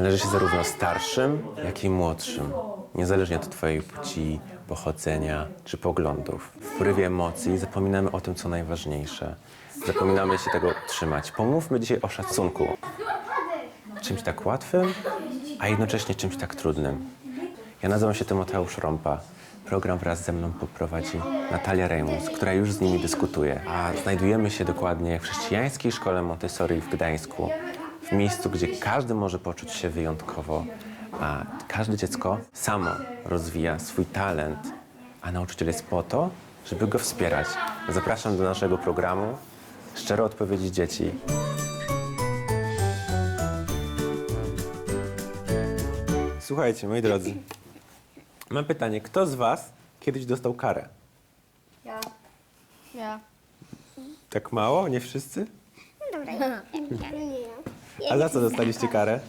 należy się zarówno starszym, jak i młodszym, niezależnie od Twojej płci, pochodzenia czy poglądów. W porywie emocji zapominamy o tym, co najważniejsze. Zapominamy się tego trzymać. Pomówmy dzisiaj o szacunku. Czymś tak łatwym, a jednocześnie czymś tak trudnym. Ja nazywam się Tymoteusz Rąpa. Program wraz ze mną poprowadzi Natalia Rejmus, która już z nimi dyskutuje. A znajdujemy się dokładnie w chrześcijańskiej szkole Montessori w Gdańsku. W miejscu, gdzie każdy może poczuć się wyjątkowo, a każde dziecko samo rozwija swój talent, a nauczyciel jest po to, żeby go wspierać. Zapraszam do naszego programu Szczere odpowiedzi dzieci. Słuchajcie, moi drodzy, mam pytanie. Kto z was kiedyś dostał karę? Ja. Tak mało? Nie wszyscy? Dobra. A za co dostaliście karę?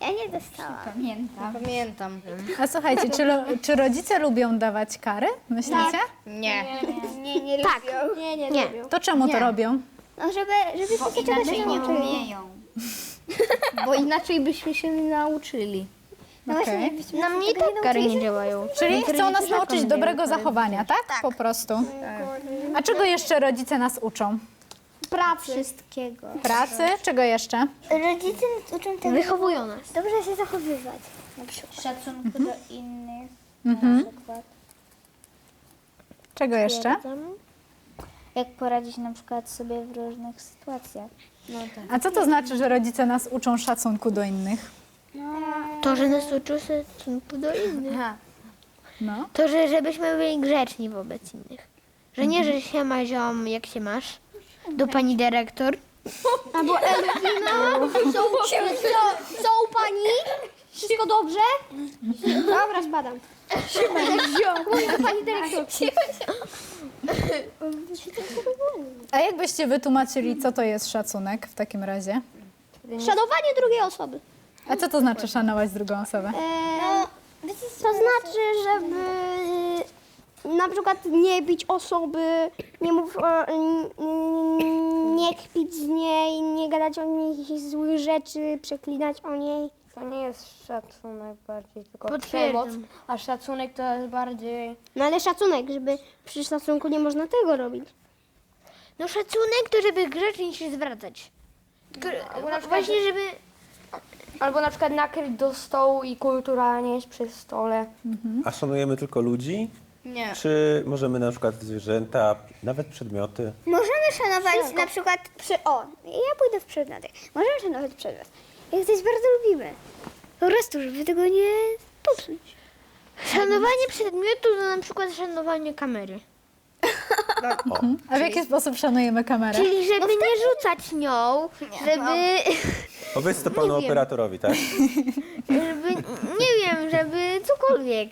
Ja nie dostałam. Pamiętam. Pamiętam. A słuchajcie, czy, lo, czy rodzice lubią dawać kary, myślicie? Nie. Nie, nie tak. Nie, nie, nie. To czemu to robią? No żeby, żeby takie czegoś nie nauczyli. Bo inaczej byśmy się nie nauczyli. No Okej. właśnie, jakbyśmy Na się mnie tak nie kary nie działają. Czyli chcą nas nauczyć dobrego zachowania, tak? Po prostu. A czego jeszcze rodzice nas uczą? Pracy. Wszystkiego. Pracy? Czego jeszcze? Rodzice nas uczą tego, Wychowują nas. dobrze się zachowywać. Na przykład. szacunku do innych. Mhm. Na przykład. Czego jeszcze? Jak poradzić na przykład sobie w różnych sytuacjach. A co to znaczy, że rodzice nas uczą szacunku do innych? To, że nas uczą szacunku do innych. No. To, że żebyśmy byli grzeczni wobec innych. Że nie, że się ma ziom, jak się masz. Do pani dyrektor. Albo Elwina. Są, są, są pani? Wszystko dobrze? Dobra, zbadam. Do pani dyrektor. A jakbyście wytłumaczyli, co to jest szacunek w takim razie? Szanowanie drugiej osoby. A co to znaczy szanować drugą osobę? E, to znaczy, żeby na przykład nie bić osoby, nie mów, o, n- n- nie kpić z niej, nie gadać o niej jakichś złych rzeczy, przeklinać o niej. To nie jest szacunek bardziej, tylko Potwierdzam. przemoc. A szacunek to jest bardziej... No ale szacunek, żeby przy szacunku nie można tego robić. No szacunek to żeby grzecznie się zwracać. Właśnie, żeby... Albo na przykład nakryć do stołu i kulturalnie jeść przy stole. A szanujemy tylko ludzi? Nie. Czy możemy na przykład zwierzęta, nawet przedmioty? Możemy szanować na przykład przy... O, ja pójdę w przedmioty. Możemy szanować przedmiot. Jak coś bardzo lubimy. Po prostu, żeby tego nie popsuć. Szanowanie przedmiotu to na przykład szanowanie kamery. A w jaki sposób szanujemy kamerę? Czyli żeby nie rzucać nią, żeby, Powiedz to panu operatorowi, tak? żeby, nie wiem, żeby cokolwiek.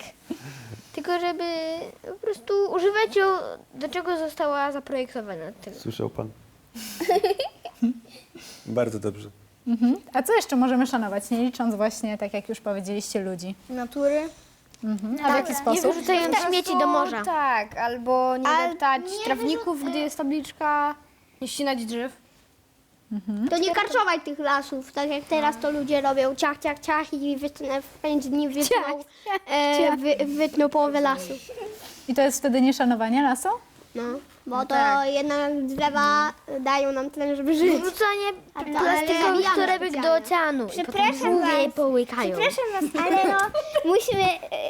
Tylko żeby po prostu używać ją, do czego została zaprojektowana. Tego. Słyszał pan? Bardzo dobrze. Mhm. A co jeszcze możemy szanować, nie licząc właśnie, tak jak już powiedzieliście, ludzi? Natury. Mhm. A w jaki sposób? Wrzucają śmieci do morza. Tak, albo nie Ale deptać nie trawników, gdy jest tabliczka, nie ścinać drzew. To nie karczować tych lasów, tak jak teraz to ludzie robią, ciach, ciach, ciach i wytnę, w pięć dni wytną, e, wy, wytną połowę lasu. I to jest wtedy nieszanowanie lasu? No, bo to jednak drzewa dają nam tlen, żeby żyć. Wrzucanie plastikowych torebek do oceanu. Przepraszam was. i połykają. Przepraszam was, ale no musimy,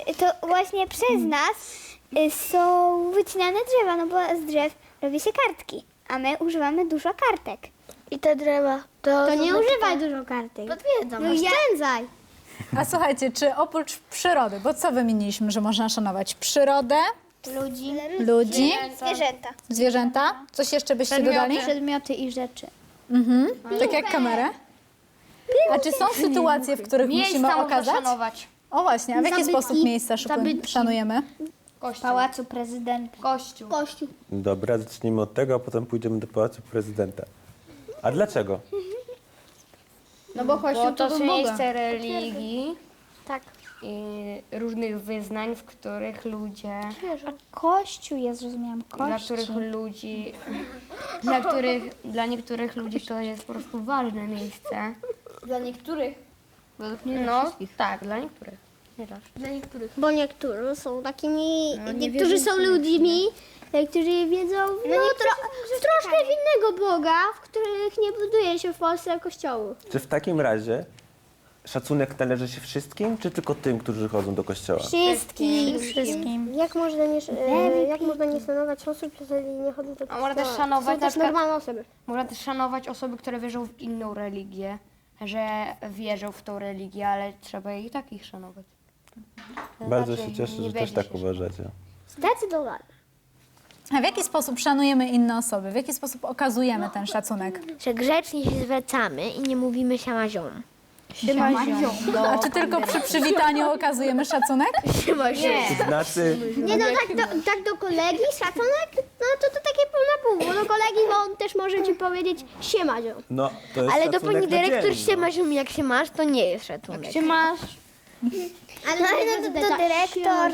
e, to właśnie przez nas e, są wycinane drzewa, no bo z drzew robi się kartki, a my używamy dużo kartek. I te drzewa. To, To nie używaj dużo kartek. Potwierdzam. No ja- Oszczędzaj. A słuchajcie, czy oprócz przyrody, bo co wymieniliśmy, że można szanować? Przyrodę, Ludzi, ludzi, zwierzęta, zwierzęta? Coś jeszcze byście dodali? przedmioty i rzeczy. Mhm. Tak jak kamerę? A czy są sytuacje, w których musimy okazać? szanować. O właśnie, a w jaki Zabytki. sposób miejsca szuku- Zabytki. szanujemy? Kościół. Pałacu prezydenta. Kościół. Kościół. Dobra, zacznijmy od tego, a potem pójdziemy do Pałacu Prezydenta. A dlaczego? No bo kościół Bo to, to są miejsce religii Tak. i różnych wyznań, w których ludzie, Kościół, ja zrozumiałam, dla kościół. których ludzi, dla których, dla niektórych ludzi to jest po prostu ważne miejsce. Dla niektórych. No, tak, dla niektórych. Nie zawsze. Dla niektórych. Bo niektórzy są takimi, niektórzy są ludźmi, e, którzy wiedzą no, tro, troszkę w innego Boga, w których nie buduje się w Polsce kościołu. Czy w takim razie szacunek należy się wszystkim, czy tylko tym, którzy chodzą do kościoła? Wszystkim. Wszystkim. Jak można nie, e, jak można nie szanować osób, jeżeli nie chodzą do kościoła? można też szanować Są na też przykład- normalne osoby. Można też szanować osoby, które wierzą w inną religię, że wierzą w tą religię, ale trzeba i tak ich szanować. Bardzo Znaczy, się cieszę, że też tak uważacie. Zdecydowanie. A w jaki sposób szanujemy inne osoby? W jaki sposób okazujemy ten szacunek? Że grzecznie się zwracamy i nie mówimy siamaziom. A czy tylko przy przywitaniu okazujemy szacunek? To znaczy, Nie no, tak do, tak do kolegi szacunek, no to to takie pół na pół, bo do kolegi bo on też może ci powiedzieć siemaziom. no to jest Ale do szacunek pani dyrektor no. siemaziom jak się masz, to nie jest szacunek. Czy masz? Ale No, no to, to dyrektor.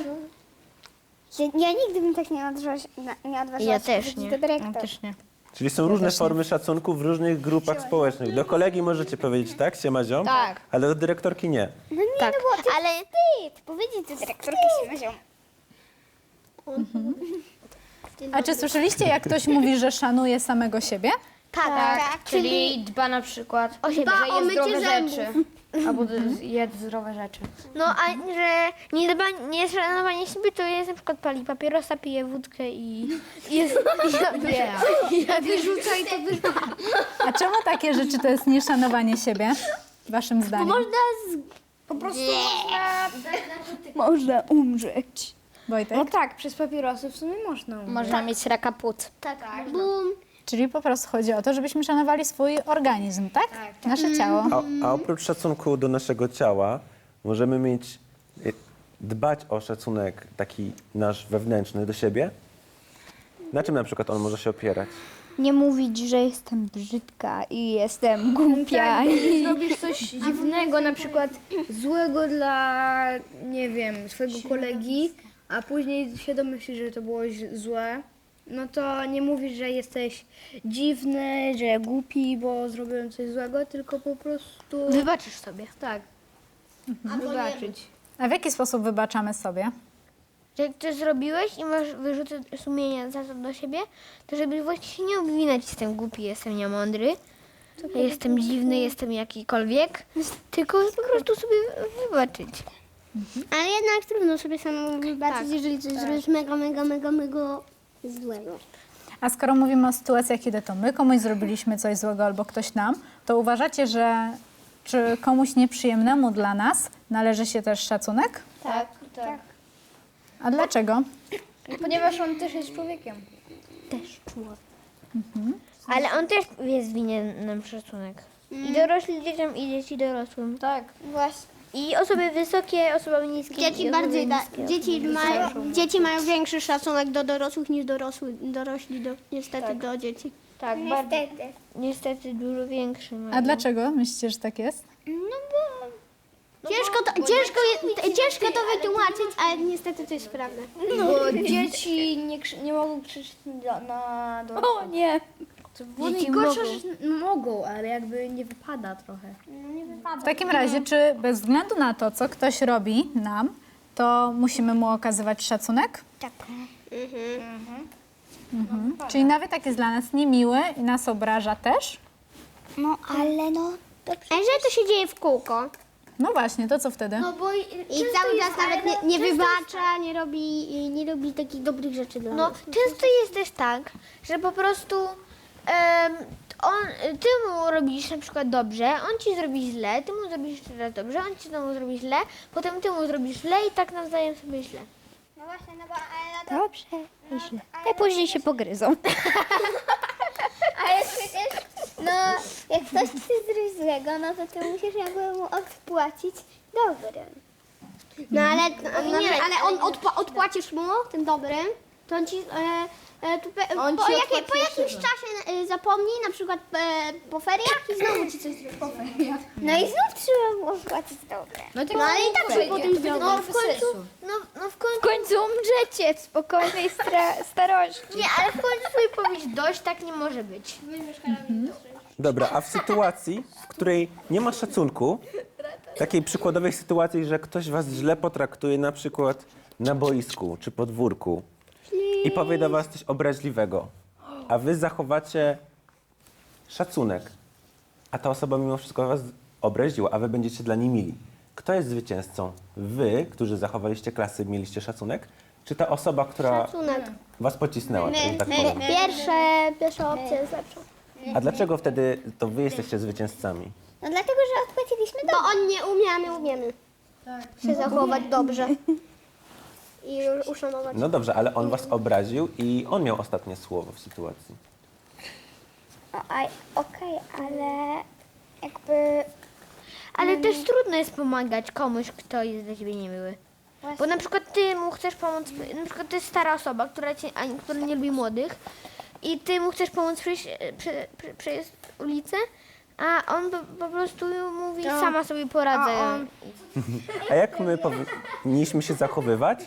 Ja, ja nigdy bym tak nie odważyła, się- na- nie odważyła Ja się też powiedzieć nie. do dyrektor. Też nie. Czyli są różne formy szacunku w różnych grupach społecznych. Do kolegi możecie powiedzieć tak, siema ziom, Tak. ale do dyrektorki nie. No nie, no bo to ale... wstyd powiedzieć do dyrektorki siemaziom. A czy słyszeliście, jak ktoś mówi, że szanuje samego siebie? Tak, Tak, Czyli dba na przykład, O siebie. że Dba o je mycie zdrowe zębów. rzeczy. Albo d- je zdrowe rzeczy. No a że nie, dba, nie szanowanie siebie to jest na przykład pali papierosa, pije wódkę i jest... Ja, ja wyrzuca i to wyrzuca. A czemu takie rzeczy to jest nieszanowanie siebie, waszym zdaniem? Można z... Po prostu Można umrzeć. Wojtek? No tak, przez papierosy w sumie można. Można mieć raka płuc. Tak, bum. Czyli po prostu chodzi o to, żebyśmy szanowali swój organizm, tak? Nasze ciało. A, a oprócz szacunku do naszego ciała, możemy mieć, y, dbać o szacunek taki nasz wewnętrzny do siebie? Na czym na przykład on może się opierać? Nie mówić, że jestem brzydka i jestem głupia. Jeśli zrobisz coś dziwnego, na przykład złego dla, nie wiem, swojego kolegi, a później się domyślisz, że to było ź- złe, no to nie mówisz, że jesteś dziwny, że głupi, bo zrobiłem coś złego, tylko po prostu... Wybaczysz sobie. Tak. Wybaczyć. A w jaki sposób wybaczamy sobie? Że jak coś zrobiłeś i masz wyrzuty sumienia za to do siebie, to żeby właśnie się nie obwinać, jestem głupi, jestem niemądry, jestem dziwny, jestem jakikolwiek, tylko po prostu sobie wybaczyć. Ale jednak trudno sobie samemu wybaczyć, jeżeli coś zrobisz mega, mega, mega, mega złego. A skoro mówimy o sytuacjach, kiedy to my komuś zrobiliśmy coś złego albo ktoś nam, to uważacie, że czy komuś nieprzyjemnemu dla nas należy się też szacunek? Tak, tak. A dlaczego? Ponieważ on też jest człowiekiem. Ale on też jest winien nam szacunek. I dorośli dzieciom, i dzieci dorosłym. Tak. Właśnie. I osoby wysokie, osoby niskie. Dzieci i osoby bardziej da, niskie, dzieci, mają, dzieci mają większy szacunek do dorosłych niż dorosły, dorośli do, niestety do dzieci. Tak, bardzo. Niestety dużo większy mają. A dlaczego myślicie, że tak jest? Ciężko to, ciężko, je, ciężko to wytłumaczyć, ale niestety to jest prawda. Bo dzieci nie, krzy- nie mogą krzyczeć na, na dorosłych. O nie. Dzieci mogą. mogą, ale jakby nie wypada trochę. W takim razie, czy bez względu na to, co ktoś robi nam, to musimy mu okazywać szacunek? Tak. Mhm. Czyli nawet jak jest dla nas niemiły i nas obraża też? No ale no. A jeżeli to się dzieje w kółko No właśnie, to co wtedy? bo i cały czas nawet nie, nie wybacza, nie robi, nie robi takich dobrych rzeczy dla No, nas. często jest też tak, że po prostu em, on, ty mu robisz na przykład dobrze, on ci zrobi źle, ty mu zrobisz jeszcze raz dobrze, on ci znowu zrobi źle, potem ty mu zrobisz źle i tak nawzajem sobie źle. No właśnie, no bo ale no to, Dobrze. Źle. A później się pogryzą. ale przecież, no jak ktoś ci zrobi złego, no to ty musisz jakby mu odpłacić dobrym. No ale, no, nie, ale on odpła, odpłacisz mu tym dobrym, to on ci... E, e, po, ci jakie, po jakimś czasie e, zapomni, na przykład e, po feriach i znowu ci coś zrobi. Po. No i znów trzeba odpłacić dobrym. No, No ale i tak się potem znowu. No w końcu, no, no w końcu, W końcu umrzecie w spokojnej stra- starości. nie, ale w końcu sobie powiedz dość, tak nie może być. Dobra, a w sytuacji, w której nie ma szacunku, takiej przykładowej sytuacji, że ktoś was źle potraktuje na przykład na boisku czy podwórku i powie do was coś obraźliwego, a wy zachowacie szacunek, a ta osoba mimo wszystko was obraziła, a wy będziecie dla niej mili. Kto jest zwycięzcą? Wy, którzy zachowaliście klasy, mieliście szacunek, czy ta osoba, która Szacunek. was pocisnęła, że tak powiem? Pierwsze, pierwsza opcja jest lepsza. A dlaczego wtedy to wy jesteście zwycięzcami? No dlatego, że odpłaciliśmy Bo on nie umie, a my umiemy się zachować dobrze. I uszanować. No dobrze, ale on was obraził i on miał ostatnie słowo w sytuacji. O, aj, Okej, ale jakby... Ale też trudno jest pomagać komuś, kto jest dla ciebie niemiły. Bo na przykład ty mu chcesz pomóc, na przykład to jest stara osoba, która, cię, a- która nie lubi młodych i ty mu chcesz pomóc przejść, e, prze, prze, przejść ulicę, a on po, po prostu mówi, sama sobie poradzę. A jak my powinniśmy się zachowywać,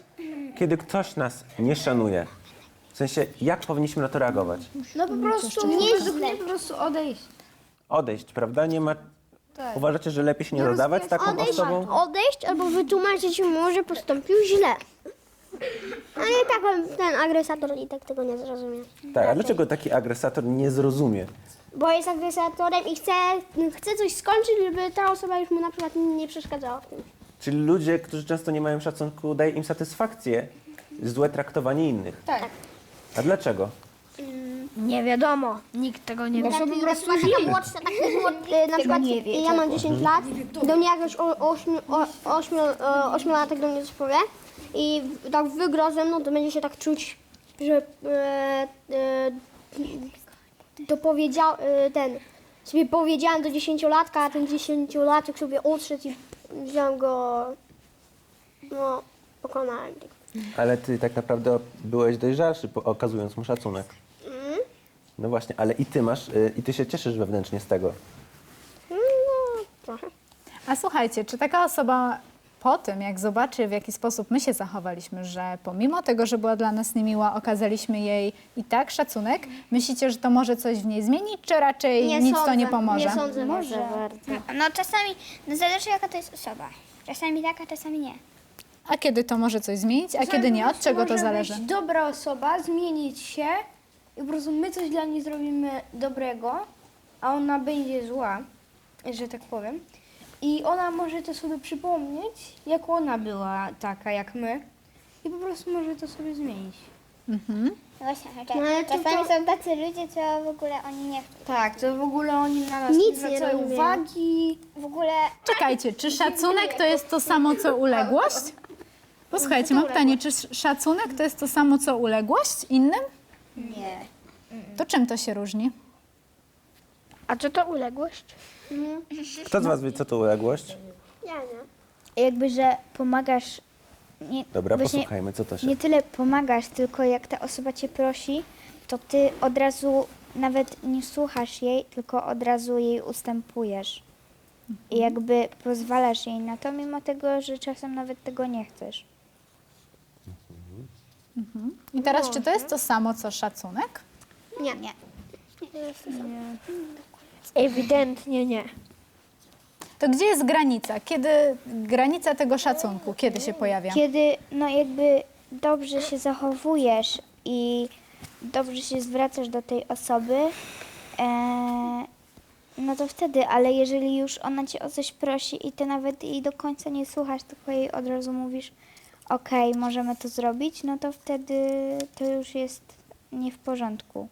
kiedy ktoś nas nie szanuje? W sensie, jak powinniśmy na to reagować? No po prostu, mnie po prostu odejść. Odejść, prawda? Nie ma... Uważacie, że lepiej się nie dodawać z taką Odejść, osobą? odejść albo wytłumaczyć mu, że postąpił źle. Ale i tak on- ten agresator i tak tego nie zrozumie. Tak, a dlaczego taki agresator nie zrozumie? Bo jest agresatorem i chce, chce coś skończyć, żeby ta osoba już mu na przykład nie przeszkadzała w tym. Czyli ludzie, którzy często nie mają szacunku, daje im satysfakcję złe traktowanie innych. Tak. A dlaczego? Nie wiadomo, nikt tego nie wie. Bo po prostu młodsza, młody, y, na przykład ja mam 10 lat, do mnie jakoś 8-latek do mnie coś powie i tak wygra ze mną, to będzie się tak czuć, że e, e, to powiedział, e, ten, sobie powiedziałem do 10-latka, a ten 10-latek sobie odszedł i wziąłem go, no, pokonałem. go. Ale ty tak naprawdę byłeś dojrzalszy, po- okazując mu szacunek. No właśnie, ale i ty masz, y, i ty się cieszysz wewnętrznie z tego. No, trochę. A słuchajcie, czy taka osoba po tym, jak zobaczy, w jaki sposób my się zachowaliśmy, że pomimo tego, że była dla nas niemiła, okazaliśmy jej i tak szacunek, myślicie, że to może coś w niej zmienić, czy raczej Nie nic to sądzę, nie pomoże? Nie sądzę. Może bardzo. No czasami, no zależy jaka to jest osoba. Czasami tak, a czasami nie. A kiedy to może coś zmienić, a kiedy nie? Od czego to Może zależy? być dobra osoba, zmienić się i po prostu my coś dla niej zrobimy dobrego, a ona będzie zła, że tak powiem. I ona może to sobie przypomnieć, jak ona była taka jak my. I po prostu może to sobie zmienić. No właśnie, No, ale to- czasami to- są tacy ludzie, co w ogóle oni nie chcą. Tak, to w ogóle oni na nas Nic nie nie zwracają uwagi. W ogóle Czekajcie, czy szacunek to jest to samo, co uległość? Posłuchajcie, mam pytanie, czy sz- szacunek to jest to samo, co uległość innym? nie. To czym to się różni? A co to uległość? Kto z was wie, co to uległość? Ja nie. Jakby, że pomagasz. Nie, Dobra, właśnie posłuchajmy, co to się... Nie tyle pomagasz, tylko jak ta osoba cię prosi, to ty od razu nawet nie słuchasz jej, tylko od razu jej ustępujesz. I jakby pozwalasz jej na to, mimo tego, że czasem nawet tego nie chcesz. I teraz, czy to jest to samo, co szacunek? Nie. Nie. Ewidentnie nie. To gdzie jest granica? Kiedy granica tego szacunku, kiedy się pojawia? Kiedy no jakby dobrze się zachowujesz i dobrze się zwracasz do tej osoby, e, no to wtedy, ale jeżeli już ona cię o coś prosi i ty nawet jej do końca nie słuchasz, tylko jej od razu mówisz, okej, możemy to zrobić, no to wtedy to już jest nie w porządku.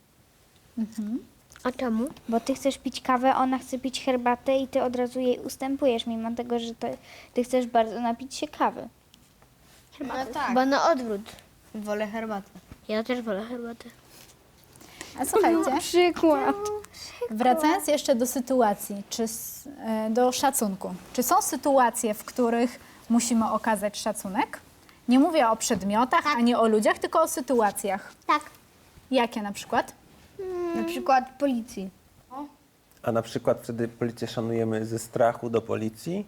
A czemu? Bo ty chcesz pić kawę, ona chce pić herbatę i ty od razu jej ustępujesz, mimo tego, że to, ty chcesz bardzo napić się kawy. No tak. Chyba na odwrót. Wolę herbatę. Ja też wolę herbatę. A słuchajcie, Przykład. wracając jeszcze do sytuacji, czy s- e, do szacunku. Czy są sytuacje, w których musimy okazać szacunek? Nie mówię o przedmiotach, ani o ludziach, tylko o sytuacjach. Tak. Jakie na przykład? Na przykład policji. A na przykład wtedy policję szanujemy ze strachu do policji,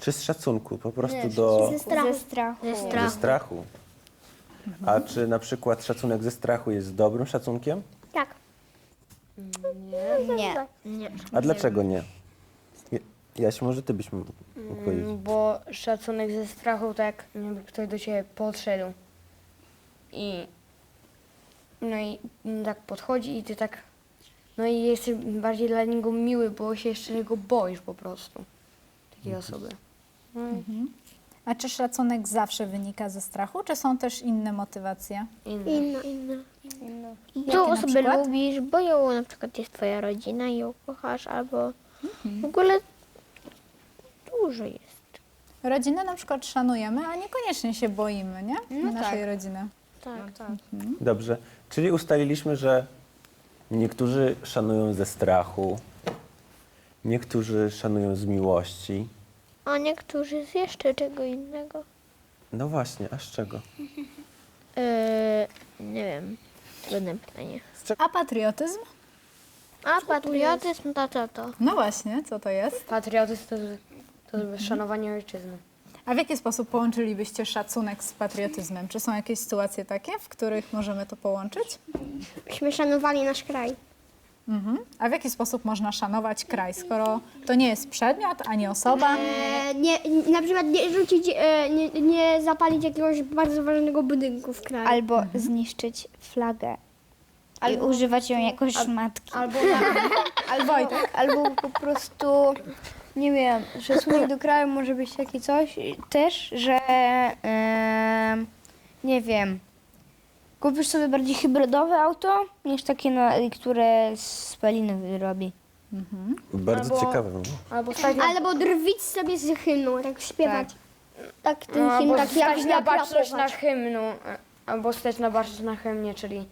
czy z szacunku, po prostu do... Ze strachu. Ze strachu. Ze Ze strachu. strachu. A czy na przykład szacunek ze strachu jest dobrym szacunkiem? Tak. Nie. Nie. A dlaczego nie? Jaś, może ty byś mógł powiedzieć. Mm, Bo szacunek ze strachu, tak jakby ktoś do ciebie podszedł i no i tak podchodzi i ty tak no i jesteś bardziej dla niego miły, bo się jeszcze jego boisz po prostu. Takiej osoby. No i A czy szacunek zawsze wynika ze strachu, czy są też inne motywacje? inne. Inna, inna. Tą na osobę przykład? lubisz, bo ją na przykład jest twoja rodzina i ją kochasz, albo w ogóle dużo jest. Rodzinę na przykład szanujemy, a niekoniecznie się boimy, nie? Naszej rodziny. Tak, tak. Dobrze, czyli ustaliliśmy, że niektórzy szanują ze strachu, niektórzy szanują z miłości. A niektórzy z jeszcze czego innego. No właśnie, a z czego? Eee, nie wiem, trudne pytanie. A patriotyzm? A patriotyzm to co to? No właśnie, co to jest? Patriotyzm to, to szanowanie ojczyzny. A w jaki sposób połączylibyście szacunek z patriotyzmem? Czy są jakieś sytuacje takie, w których możemy to połączyć? Byśmy szanowali nasz kraj. Mhm. A w jaki sposób można szanować kraj, skoro to nie jest przedmiot ani osoba? E, nie, na przykład nie rzucić, e, nie, nie zapalić jakiegoś bardzo ważnego budynku w kraju. Albo zniszczyć flagę i używać ją jako szmatki. Albo, albo, albo po prostu, nie wiem, szacunek do kraju może być takie coś też, że em, nie wiem, kupisz sobie bardziej hybrydowe auto niż takie, na, które spaliny robi. Bardzo Albo- ciekawe. no. Albo na, Albo drwić sobie z hymnu, tak śpiewać. Tak, ten no, hymn albo taki jak stać na baczność na hymnu, e, albo stać na baczność na hymnie, czyli,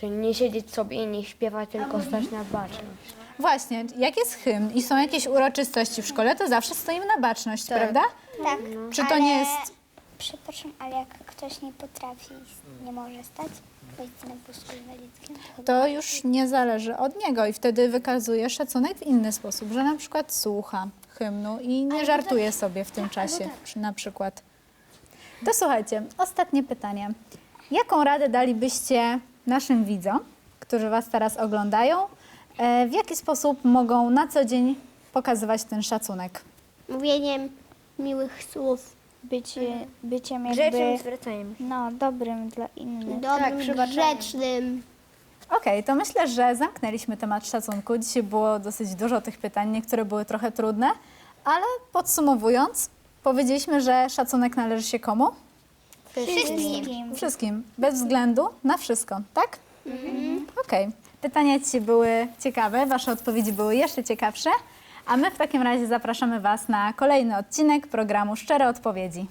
czyli nie siedzieć sobie i nie śpiewać, tylko stać na baczność. Właśnie, jak jest hymn i są jakieś uroczystości w szkole, to zawsze stoimy na baczność, prawda? Tak. Czy to nie jest... Przepraszam, ale jak ktoś nie potrafi, nie może stać, powiedzmy na wózku inwalidzkim, To już nie zależy od niego i wtedy wykazuje szacunek w inny sposób, że na przykład słucha hymnu i nie żartuje sobie w tym czasie na przykład. To słuchajcie, ostatnie pytanie. Jaką radę dalibyście naszym widzom, którzy Was teraz oglądają, e, w jaki sposób mogą na co dzień pokazywać ten szacunek? Mówieniem miłych słów. Bycie, byciem Grzecznym jakby zwracaniem. no, dobrym dla innych. Dobrym, grzecznym. Okej, to myślę, że zamknęliśmy temat szacunku. Dzisiaj było dosyć dużo tych pytań, niektóre były trochę trudne, ale podsumowując, powiedzieliśmy, że szacunek należy się komu? Wszystkim. Wszystkim, bez względu na wszystko, tak? Okej. Pytania dzisiaj były ciekawe, Wasze odpowiedzi były jeszcze ciekawsze, a my w takim razie zapraszamy Was na kolejny odcinek programu Szczere Odpowiedzi.